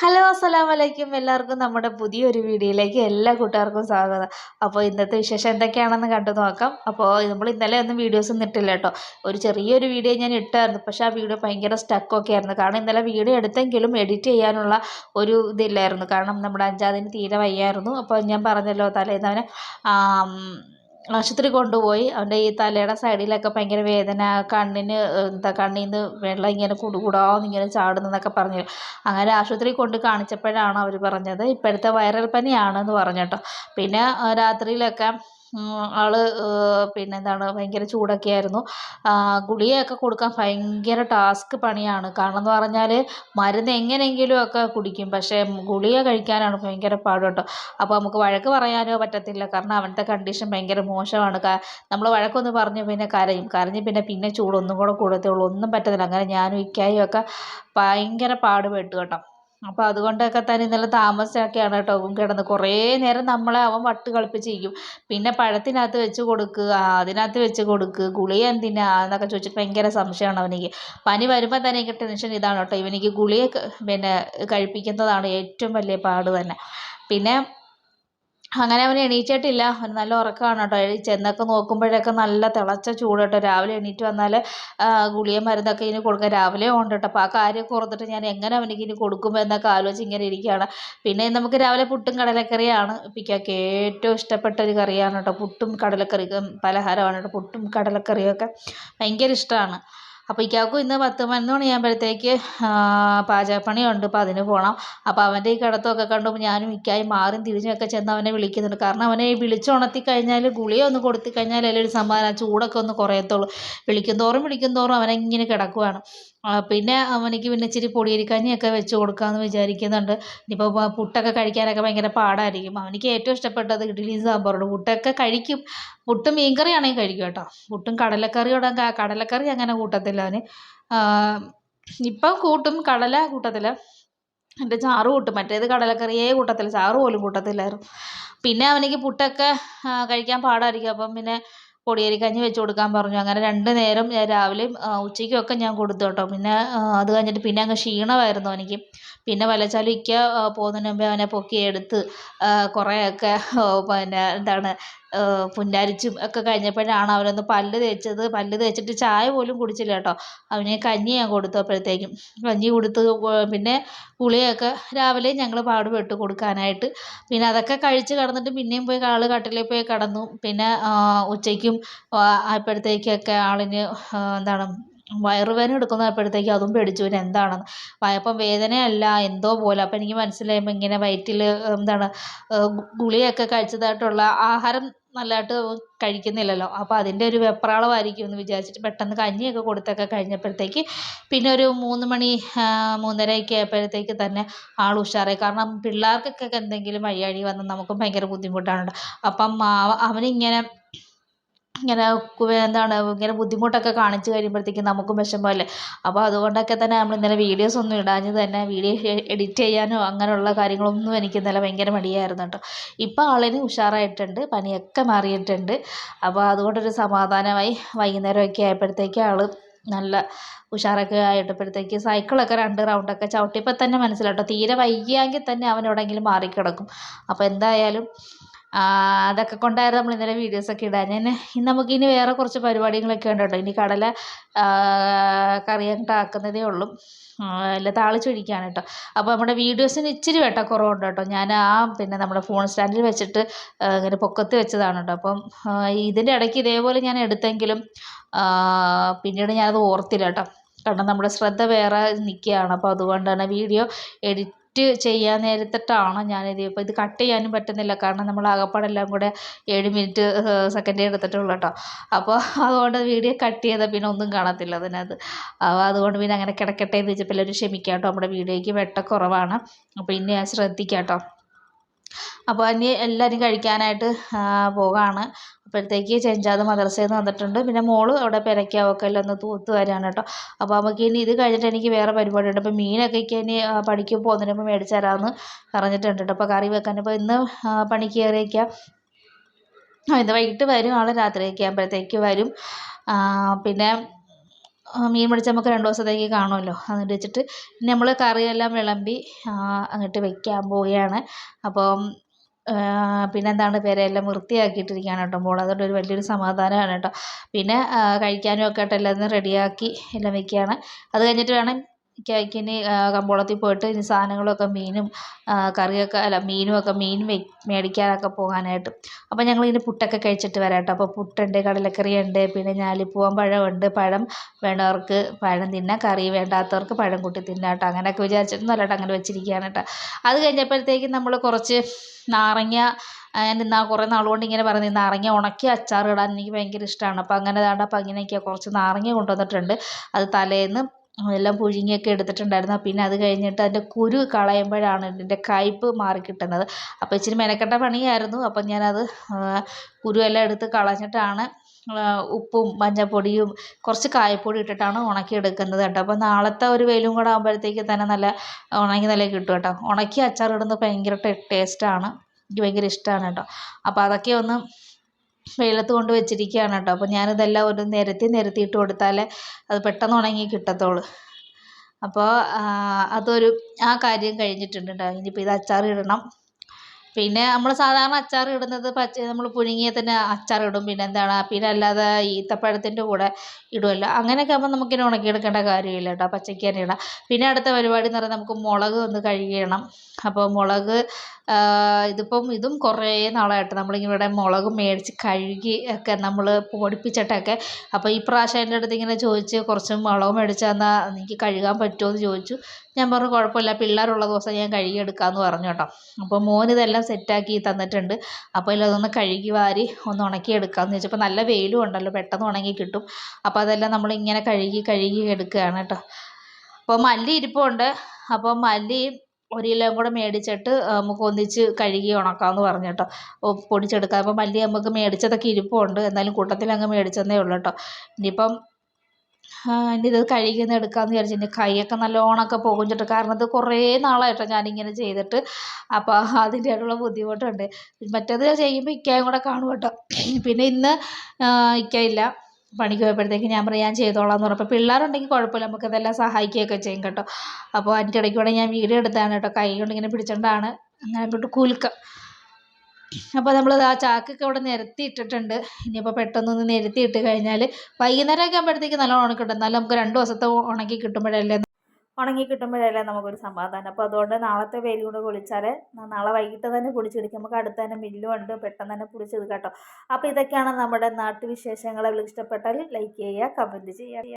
Hello അസ്സലാം വലൈക്കും എല്ലാവർക്കും നമ്മുടെ പുതിയൊരു വീഡിയോയിലേക്ക് എല്ലാ കൂട്ടുകാർക്കും സ്വാഗതം. അപ്പോൾ ഇന്നത്തെ വിശേഷം എന്തൊക്കെയാണെന്ന് കണ്ടു നോക്കാം. അപ്പോൾ നമ്മൾ ഇന്നലെ ഒന്നും വീഡിയോസ് ഇട്ടില്ല കേട്ടോ. ഒരു ചെറിയൊരു വീഡിയോ ഞാൻ ഇട്ടായിരുന്നു. പക്ഷേ ആ വീഡിയോ ഭയങ്കര സ്റ്റക്കൊക്കെ ആയിരുന്നു. കാരണം ഇന്നലെ വീഡിയോ എടുത്തെങ്കിലും എഡിറ്റ് ചെയ്യാനുള്ള ഒരു ഇതില്ലായിരുന്നു. കാരണം നമ്മുടെ അഞ്ചാതിന് തീരെ വയ്യായിരുന്നു. അപ്പോൾ ഞാൻ പറഞ്ഞല്ലോ തലേന്ന് അവനെ ആശുപത്രി കൊണ്ടുപോയി. അവന്റെ ഈ തലയുടെ സൈഡിലൊക്കെ ഭയങ്കര വേദന കണ്ണിന് എന്താ കണ്ണിൽ നിന്ന് വെള്ളം ഇങ്ങനെ കുടുകുടാന്ന് ഇങ്ങനെ ചാടുന്നതെന്നൊക്കെ പറഞ്ഞു. അങ്ങനെ ആശുപത്രി കൊണ്ട് കാണിച്ചപ്പോഴാണ് അവർ പറഞ്ഞത് ഇപ്പോഴത്തെ വൈറൽ പനിയാണെന്ന് പറഞ്ഞു കേട്ടോ പിന്നെ രാത്രിയിലൊക്കെ ആൾ പിന്നെ എന്താണ് ഭയങ്കര ചൂടൊക്കെ ആയിരുന്നു. ഗുളികയൊക്കെ കൊടുക്കാൻ ഭയങ്കര ടാസ്ക് പണിയാണ്. കാരണം എന്ന് പറഞ്ഞാൽ മരുന്ന് എങ്ങനെയെങ്കിലും ഒക്കെ കുടിക്കും. പക്ഷേ ഗുളിക കഴിക്കാനാണ് ഭയങ്കര പാട് കേട്ടോ അപ്പോൾ നമുക്ക് വഴക്ക് പറയാനോ പറ്റത്തില്ല. കാരണം അവന്റെ കണ്ടീഷൻ ഭയങ്കര മോശമാണ്. നമ്മൾ വഴക്കൊന്ന് പറഞ്ഞു പിന്നെ കരയും. കരഞ്ഞ് പിന്നെ പിന്നെ ചൂടൊന്നും കൂടെ കൂടത്തേ ഉള്ളൂ. ഒന്നും പറ്റത്തില്ല. അങ്ങനെ ഞാനും ഇക്കായും ഒക്കെ ഭയങ്കര പാടുപെട്ടു കേട്ടോ. അപ്പോൾ അതുകൊണ്ടൊക്കെ തന്നെ ഇന്നലെ താമസിച്ചൊക്കെയാണ് കേട്ടോ. കിടന്ന് കുറേ നേരം നമ്മളെ അവൻ വട്ട് കളിപ്പിച്ചിരിക്കും. പിന്നെ പഴത്തിനകത്ത് വെച്ച് കൊടുക്കുക അതിനകത്ത് വെച്ച് കൊടുക്കുക ഗുളി എന്തിനാ എന്നൊക്കെ ചോദിച്ചിട്ട് ഭയങ്കര സംശയമാണ് അവനിക്ക്. പനി വരുമ്പോൾ തന്നെ എനിക്ക് ടെൻഷൻ ഇതാണ് കേട്ടോ. ഇവനിക്ക് ഗുളിക പിന്നെ കഴിപ്പിക്കുന്നതാണ് ഏറ്റവും വലിയ പാട് തന്നെ. പിന്നെ അങ്ങനെ അവൻ എണീറ്റിട്ടില്ല അവൻ നല്ല ഉറക്കമാണ് കേട്ടോ. ചെന്നൊക്കെ നോക്കുമ്പോഴൊക്കെ നല്ല തിളച്ച ചൂട് കേട്ടോ. രാവിലെ എണീറ്റ് വന്നാൽ ഗുളിയ മരുന്നൊക്കെ ഇനി കൊടുക്കാൻ രാവിലെ ഉണ്ട് കേട്ടോ. അപ്പോൾ ആ കാര്യമൊക്കെ ഓർത്തിട്ട് ഞാൻ എങ്ങനെ അവനിക്ക് ഇനി കൊടുക്കുമ്പോൾ എന്നൊക്കെ ആലോചിച്ച് ഇങ്ങനെ ഇരിക്കുകയാണ്. പിന്നെ നമുക്ക് രാവിലെ പുട്ടും കടലക്കറിയാണ്. പിക്കാക്ക് ഏറ്റവും ഇഷ്ടപ്പെട്ട ഒരു കറിയാണ് കേട്ടോ. പുട്ടും കടലക്കറി പലഹാരമാണ് കേട്ടോ. പുട്ടും കടലക്കറിയൊക്കെ ഭയങ്കര ഇഷ്ടമാണ്. അപ്പോൾ ഇക്കാക്കും ഇന്ന് പത്ത് പതിനൊന്ന് മണിയാകുമ്പോഴത്തേക്ക് പാചകപ്പണിയുണ്ട്. അപ്പോൾ അതിന് പോകണം അപ്പോൾ അവന്റെ ഈ കിടത്തമൊക്കെ കണ്ടപ്പോൾ ഞാനും ഇക്കായി മാറും തിരിഞ്ഞൊക്കെ ചെന്ന് അവനെ വിളിക്കുന്നുണ്ട്. കാരണം അവനെ വിളിച്ചുണർത്തി കഴിഞ്ഞാൽ ഗുളിക ഒന്ന് കൊടുത്തു കഴിഞ്ഞാൽ ഒരു സമാധാനം ചൂടൊക്കെ ഒന്ന് കുറയത്തുള്ളൂ. വിളിക്കും തോറും വിളിക്കും തോറും അവനിങ്ങനെ കിടക്കുവാണ്. പിന്നെ അവനിക്ക് പിന്നെ ഇച്ചിരി പൊടിയരിക്കഞ്ഞിയൊക്കെ വെച്ച് കൊടുക്കാമെന്ന് വിചാരിക്കുന്നുണ്ട്. ഇനിയിപ്പോൾ പുട്ടൊക്കെ കഴിക്കാനൊക്കെ ഭയങ്കര പാടായിരിക്കും. അവനിക്ക് ഏറ്റവും ഇഷ്ടപ്പെട്ടത് ഇഡ്ഡലിയും സാമ്പാറോട്. പുട്ടൊക്കെ കഴിക്കും. പുട്ടും മീൻകറിയാണെങ്കിൽ കഴിക്കും കേട്ടോ. പുട്ടും കടലക്കറിയോടെ കടലക്കറി അങ്ങനെ കൂട്ടത്തില്ല അവന്. ഇപ്പം കൂട്ടും കടല കൂട്ടത്തില്ല. എന്റെ ചാറ് കൂട്ടും. മറ്റേത് കടലക്കറിയേ കൂട്ടത്തില്ല. ചാറ് പോലും കൂട്ടത്തില്ലായിരുന്നു. പിന്നെ അവനിക്ക് പുട്ടൊക്കെ കഴിക്കാൻ പാടായിരിക്കും. അപ്പം പിന്നെ പൊടിയരിക്കഞ്ഞി വെച്ച് കൊടുക്കാൻ പറഞ്ഞു. അങ്ങനെ രണ്ട് നേരം രാവിലെയും ഉച്ചയ്ക്കും ഒക്കെ ഞാൻ കൊടുത്തു കേട്ടോ. പിന്നെ അത് കഴിഞ്ഞിട്ട് പിന്നെ അങ്ങ് ക്ഷീണമായിരുന്നു എനിക്ക്. പിന്നെ വലച്ചാലും ഇക്ക പോകുന്നതിന് മുമ്പേ അവനെ പൊക്കിയെടുത്ത് കുറേയൊക്കെ പിന്നെ എന്താണ് പുന്നാരിച്ചും ഒക്കെ കഴിഞ്ഞപ്പോഴാണ് അവനൊന്ന് പല്ല് തേച്ചത്. പല്ല് തേച്ചിട്ട് ചായ പോലും കുടിച്ചില്ല കേട്ടോ. അവന് കഞ്ഞി ഞാൻ കൊടുത്തു അപ്പോഴത്തേക്കും. കഞ്ഞി കൊടുത്ത് പിന്നെ ഗുളികയൊക്കെ രാവിലെ ഞങ്ങൾ പാടുപെട്ടു കൊടുക്കാനായിട്ട്. പിന്നെ അതൊക്കെ കഴിച്ച് കിടന്നിട്ട് പിന്നെയും പോയി ആൾ കട്ടിലിൽ പോയി കിടന്നു. പിന്നെ ഉച്ചയ്ക്കും ആയപ്പോഴത്തേക്കൊക്കെ ആളിന് എന്താണ് വയറുവേദന എടുക്കുന്നപ്പോഴത്തേക്കും അതും പേടിച്ചു. പിന്നെ എന്താണെന്ന്? വയപ്പം വേദനയല്ല എന്തോ പോലെ. അപ്പം എനിക്ക് മനസ്സിലായപ്പോൾ ഇങ്ങനെ വയറ്റിൽ എന്താണ് ഗുളികയൊക്കെ കഴിച്ചതായിട്ടുള്ള ആഹാരം നല്ലതായിട്ട് കഴിക്കുന്നില്ലല്ലോ. അപ്പോൾ അതിന്റെ ഒരു വെപ്രാളമായിരിക്കും എന്ന് വിചാരിച്ചിട്ട് പെട്ടെന്ന് കഞ്ഞിയൊക്കെ കൊടുത്തൊക്കെ കഴിഞ്ഞപ്പോഴത്തേക്ക് പിന്നെ ഒരു മൂന്ന് മണി മൂന്നരയൊക്കെ ആയപ്പോഴത്തേക്ക് തന്നെ ആൾ ഉഷാറായി. കാരണം പിള്ളേർക്കൊക്കെ എന്തെങ്കിലും വയ്യാഴി വന്നാൽ നമുക്കും ഭയങ്കര ബുദ്ധിമുട്ടാണ് അപ്പം അവനിങ്ങനെ ഇങ്ങനെ എന്താണ് ഇങ്ങനെ ബുദ്ധിമുട്ടൊക്കെ കാണിച്ച് കഴിയുമ്പോഴത്തേക്കും നമുക്കും വിഷമമല്ലേ? അപ്പോൾ അതുകൊണ്ടൊക്കെ തന്നെ നമ്മൾ ഇന്നലെ വീഡിയോസ് ഒന്നും ഇടാഞ്ഞത് തന്നെ വീഡിയോ എഡിറ്റ് ചെയ്യാനോ അങ്ങനെയുള്ള കാര്യങ്ങളൊന്നും എനിക്ക് ഇന്നലെ ഭയങ്കര മടിയായിരുന്നു കേട്ടോ. ഇപ്പോൾ ആളിന് ഉഷാറായിട്ടുണ്ട് പനിയൊക്കെ മാറിയിട്ടുണ്ട്. അപ്പോൾ അതുകൊണ്ടൊരു സമാധാനമായി വൈകുന്നേരമൊക്കെ ആയപ്പോഴത്തേക്കും ആൾ നല്ല ഉഷാറൊക്കെ ആയിട്ടപ്പോഴത്തേക്ക് സൈക്കിളൊക്കെ രണ്ട് റൗണ്ടൊക്കെ ചവിട്ടിയപ്പോൾ തന്നെ മനസ്സിലാട്ടോ തീരെ വയ്യെങ്കിൽ തന്നെ അവൻ എവിടെയെങ്കിലും മാറിക്കിടക്കും. അപ്പോൾ എന്തായാലും അതൊക്കെ കൊണ്ടായിരുന്നു നമ്മൾ ഇന്നലെ വീഡിയോസൊക്കെ ഇടാൻ. ഞാൻ നമുക്ക് ഇനി വേറെ കുറച്ച് പരിപാടികളൊക്കെ ഉണ്ട് കേട്ടോ ഇനി കടല കറി ആക്കുന്നതേ ഉള്ളൂ. അല്ല താളിച്ചൊഴിക്കുകയാണ് കേട്ടോ. അപ്പോൾ നമ്മുടെ വീഡിയോസിന് ഇച്ചിരി വെട്ടക്കുറവുണ്ട് കേട്ടോ. ഞാൻ ആ പിന്നെ നമ്മുടെ ഫോൺ സ്റ്റാൻഡിൽ വെച്ചിട്ട് ഇങ്ങനെ പൊക്കത്ത് വെച്ചതാണ് കേട്ടോ. അപ്പം ഇതിന്റെ ഇടയ്ക്ക് ഇതേപോലെ ഞാൻ എടുത്തെങ്കിലും പിന്നീട് ഞാനത് ഓർത്തില്ല കേട്ടോ. കാരണം നമ്മുടെ ശ്രദ്ധ വേറെ നിൽക്കുകയാണ്. അപ്പോൾ അതുകൊണ്ടാണ് വീഡിയോ എഡിറ്റ് എഡിറ്റ് ചെയ്യാൻ നേരത്തിട്ടാണ് ഞാനിത് ഇപ്പോൾ ഇത് കട്ട് ചെയ്യാനും പറ്റുന്നില്ല. കാരണം നമ്മൾ ആകപ്പാടെല്ലാം കൂടെ ഏഴ് മിനിറ്റ് സെക്കൻഡേ എടുത്തിട്ടുള്ളൂ കേട്ടോ അപ്പോൾ അതുകൊണ്ട് വീഡിയോ കട്ട് ചെയ്താൽ പിന്നെ ഒന്നും കാണത്തില്ല അതിനകത്ത്. അപ്പോൾ അതുകൊണ്ട് പിന്നെ അങ്ങനെ കിടക്കട്ടെ എന്ന് വെച്ചപ്പോൾ എല്ലാവരും ക്ഷമിക്കാം കേട്ടോ നമ്മുടെ വീഡിയോയ്ക്ക് വെട്ടക്കുറവാണ് അപ്പോൾ ഇനി ഞാൻ ശ്രദ്ധിക്കാം കേട്ടോ അപ്പോൾ ഇനി എല്ലാവരും കഴിക്കാനായിട്ട് പോകാണ്. അപ്പോഴത്തേക്ക് ചെഞ്ചാത് മദ്രസയിൽ നിന്ന് വന്നിട്ടുണ്ട്. പിന്നെ മോൾ അവിടെ പെരയ്ക്കാവൊക്കെ എല്ലാം ഒന്ന് തൂത്ത് വരാണ് കേട്ടോ. അപ്പോൾ നമുക്ക് ഇനി ഇത് കഴിഞ്ഞിട്ട് എനിക്ക് വേറെ പരിപാടിയുണ്ട്. അപ്പോൾ മീനൊക്കെ ഇനി പണിക്ക് പോകുന്നതിന് മുമ്പ് മേടിച്ച് തരാമെന്ന് പറഞ്ഞിട്ടുണ്ട് കേട്ടോ. അപ്പോൾ കറി വെക്കാൻ അപ്പോൾ ഇന്ന് പണിക്ക് കയറിയേക്കാം. ഇന്ന് വൈകിട്ട് വരും. ആൾ രാത്രിയൊക്കെ ആകുമ്പോഴത്തേക്ക് വരും. പിന്നെ മീൻ പിടിച്ച നമുക്ക് രണ്ട് ദിവസത്തേക്ക് കാണുമല്ലോ. എന്നിട്ട് വെച്ചിട്ട് പിന്നെ നമ്മൾ കറിയെല്ലാം വിളമ്പി അങ്ങോട്ട് വെക്കാൻ പോവുകയാണ്. അപ്പം പിന്നെ എന്താണ് പെരയെല്ലാം വൃത്തിയാക്കിയിട്ടിരിക്കുകയാണ് കേട്ടോ മോൾ അതുകൊണ്ട് ഒരു വലിയൊരു സമാധാനമാണ് കേട്ടോ. പിന്നെ കഴിക്കാനും ഒക്കെ ആയിട്ട് എല്ലാം റെഡിയാക്കി എല്ലാം വെക്കുകയാണ്. അത് കഴിഞ്ഞിട്ട് വേണം ഇക്കായ്ക്കിനി കമ്പോളത്തിൽ പോയിട്ട് ഇനി സാധനങ്ങളൊക്കെ മീനും കറിയൊക്കെ അല്ല മീനുമൊക്കെ മീൻ മേടിക്കാനൊക്കെ പോകാനായിട്ട്. അപ്പോൾ ഞങ്ങൾ ഇനി പുട്ടൊക്കെ കഴിച്ചിട്ട് വരാം കേട്ടോ അപ്പോൾ പുട്ടുണ്ട് കടലക്കറിയുണ്ട് പിന്നെ ഞാലിപ്പൂവൻ പഴമുണ്ട് പഴം വേണ്ടവർക്ക് പഴം തിന്നാം കറി വേണ്ടാത്തവർക്ക് പഴം കൂട്ടി തിന്നാം കേട്ടോ അങ്ങനെയൊക്കെ വിചാരിച്ചിട്ടൊന്നും അല്ലാട്ടോ അങ്ങനെ വെച്ചിരിക്കുകയാണ് കേട്ടോ അത് കഴിഞ്ഞപ്പോഴത്തേക്കും നമ്മൾ കുറച്ച് നാരങ്ങ ഞാൻ കുറേ നാളുകൊണ്ട് ഇങ്ങനെ പറഞ്ഞു നാരങ്ങ ഉണക്കി അച്ചാറിടാൻ എനിക്ക് ഭയങ്കര ഇഷ്ടമാണ് അപ്പോൾ അങ്ങനെ ദാണ്ട അപ്പോൾ അങ്ങനെയൊക്കെ കുറച്ച് നാരങ്ങ കൊണ്ടുവന്നിട്ടുണ്ട്. അത് തലേന്ന് എല്ലാം പുഴുങ്ങിയൊക്കെ എടുത്തിട്ടുണ്ടായിരുന്നു. പിന്നെ അത് കഴിഞ്ഞിട്ട് അതിന്റെ കുരു കളയുമ്പോഴാണ് ഇതിന്റെ കയ്പ്പ് മാറി കിട്ടുന്നത്. അപ്പോൾ ഇച്ചിരി മെനക്കെട്ട പണിയായിരുന്നു. അപ്പം ഞാനത് കുരു എല്ലാം എടുത്ത് കളഞ്ഞിട്ടാണ് ഉപ്പും മഞ്ഞൾപ്പൊടിയും കുറച്ച് കായപ്പൊടി ഇട്ടിട്ടാണ് ഉണക്കിയെടുക്കുന്നത് കേട്ടോ. അപ്പോൾ നാളത്തെ ഒരു വെയിലും കൂടെ ആകുമ്പോഴത്തേക്ക് തന്നെ നല്ല ഉണങ്ങി നല്ല കിട്ടും കേട്ടോ. ഉണക്കി അച്ചാറിടുന്നത് ഭയങ്കര ടേസ്റ്റാണ്. എനിക്ക് ഭയങ്കര ഇഷ്ടമാണ് കേട്ടോ. അപ്പോൾ അതൊക്കെ ഒന്ന് വെയിലത്ത് കൊണ്ട് വെച്ചിരിക്കുകയാണ് കേട്ടോ. അപ്പോൾ ഞാനിതെല്ലാം ഒരു നിരത്തി നിരത്തിയിട്ട് കൊടുത്താലേ അത് പെട്ടെന്ന് ഉണങ്ങി കിട്ടത്തുള്ളൂ. അപ്പോൾ അതൊരു ആ കാര്യം കഴിഞ്ഞിട്ടുണ്ട് കേട്ടോ. ഇനിയിപ്പോൾ ഇത് അച്ചാറിടണം പിന്നെ നമ്മൾ സാധാരണ അച്ചാർ ഇടുന്നത് പച്ച നമ്മൾ പുഴുങ്ങിയ തന്നെ അച്ചാർ ഇടും. പിന്നെ എന്താണ് പിന്നെ അല്ലാതെ ഈത്തപ്പഴത്തിന്റെ കൂടെ ഇടുമല്ലോ അങ്ങനെയൊക്കെ ആകുമ്പോൾ നമുക്കിനി ഉണക്കിയെടുക്കേണ്ട കാര്യമില്ല കേട്ടോ പച്ചയ്ക്ക് തന്നെ ഇടാം പിന്നെ അടുത്ത പരിപാടി എന്ന് പറഞ്ഞാൽ നമുക്ക് മുളക് ഒന്ന് കഴുകിയണം അപ്പോൾ മുളക് ഇതിപ്പം ഇതും കുറേ നാളായിട്ട് നമ്മളിവിടെ മുളക് മേടിച്ച് കഴുകി ഒക്കെ നമ്മൾ പൊടിപ്പിച്ചിട്ടൊക്കെ അപ്പോൾ ഈ പ്രാവശ്യം എന്റെ അടുത്ത് ഇങ്ങനെ ചോദിച്ച് കുറച്ച് മുളക് മേടിച്ച് തന്നാൽ എനിക്ക് കഴുകാൻ പറ്റുമോ എന്ന് ചോദിച്ചു. ഞാൻ പറഞ്ഞു കുഴപ്പമില്ല പിള്ളേരുള്ള ദിവസം ഞാൻ കഴുകിയെടുക്കാമെന്ന് പറഞ്ഞു കേട്ടോ. അപ്പോൾ മോൻ ഇതെല്ലാം സെറ്റാക്കി തന്നിട്ടുണ്ട്. അപ്പോൾ അതൊന്ന് കഴുകി വാരി ഒന്ന് ഉണക്കി എടുക്കാമെന്ന് ചോദിച്ചപ്പോൾ നല്ല വെയിലും ഉണ്ടല്ലോ പെട്ടെന്ന് ഉണങ്ങി കിട്ടും. അപ്പോൾ അതെല്ലാം നമ്മൾ ഇങ്ങനെ കഴുകി കഴുകി എടുക്കുകയാണ് കേട്ടോ. അപ്പോൾ മല്ലി ഇരിപ്പുണ്ട്. അപ്പോൾ മല്ലി ഒരു കിലോയും കൂടെ മേടിച്ചിട്ട് നമുക്ക് ഒന്നിച്ച് കഴുകി ഉണക്കാമെന്ന് പറഞ്ഞു കേട്ടോ. പൊടിച്ചെടുക്കാം. അപ്പോൾ മല്ലി നമുക്ക് മേടിച്ചതൊക്കെ ഇരിപ്പുണ്ട്. എന്നാലും കൂട്ടത്തിൽ അങ്ങ് മേടിച്ചെന്നേ ഉള്ളൂ കേട്ടോ. ഇനിയിപ്പം ഇനി ഇത് കഴുകി ഒന്ന് എടുക്കാമെന്ന് വിചാരിച്ചു എന്റെ കൈയൊക്കെ നല്ലോണമൊക്കെ പുകഞ്ഞിട്ട് കാരണം ഇത് കുറേ നാളായിട്ടോ ഞാനിങ്ങനെ ചെയ്തിട്ട്. അപ്പോൾ അതിന്റെതായിട്ടുള്ള ബുദ്ധിമുട്ടുണ്ട്. മറ്റേത് ചെയ്യുമ്പോൾ ഇക്കയും കൂടെ കാണും കേട്ടോ. പിന്നെ ഇന്ന് ഇക്കയില്ല പണിക്ക് പോയപ്പോഴത്തേക്ക് ഞാൻ പറയാം ഞാൻ ചെയ്തോളാം എന്ന് പറഞ്ഞപ്പോൾ പിള്ളേരുണ്ടെങ്കിൽ കുഴപ്പമില്ല. നമുക്ക് ഇതെല്ലാം സഹായിക്കുകയൊക്കെ ചെയ്യും കേട്ടോ. അപ്പോൾ അതിന്റെ ഇടയ്ക്ക് കൂടെ ഞാൻ വീഡിയോ എടുത്താണ് കേട്ടോ. കൈ കൊണ്ട് ഇങ്ങനെ പിടിച്ചുകൊണ്ടാണ് അങ്ങനെ പോയിട്ട് കുലുക്കം. അപ്പോൾ നമ്മൾ ആ ചാക്കൊക്കെ അവിടെ നിരത്തി ഇട്ടിട്ടുണ്ട്. ഇനിയിപ്പോൾ പെട്ടെന്നൊന്ന് നിരത്തി ഇട്ട് കഴിഞ്ഞാൽ വൈകുന്നേരമൊക്കെ ആകുമ്പോഴത്തേക്ക് നല്ല ഉണക്കി കിട്ടും. എന്നാലും നമുക്ക് രണ്ട് ദിവസത്തെ ഉണക്കി കിട്ടുമ്പോഴല്ലേ ഉണങ്ങി കിട്ടുമ്പോഴല്ലേ നമുക്കൊരു സമാധാനം. അപ്പോൾ അതുകൊണ്ട് നാളത്തെ വെയിൽ കൊണ്ട് കുളിച്ചാൽ നാളെ വൈകിട്ട് തന്നെ കുളിച്ചെടുക്കും നമുക്ക് അടുത്ത് തന്നെ മില്ലും ഉണ്ട്. പെട്ടെന്ന് തന്നെ കുളിച്ചെടുക്കാം കേട്ടോ. അപ്പോൾ ഇതൊക്കെയാണ് നമ്മുടെ നാട്ടുവിശേഷങ്ങൾ ഇഷ്ടപ്പെട്ടാൽ ലൈക്ക് ചെയ്യുക കമന്റ് ചെയ്യുക.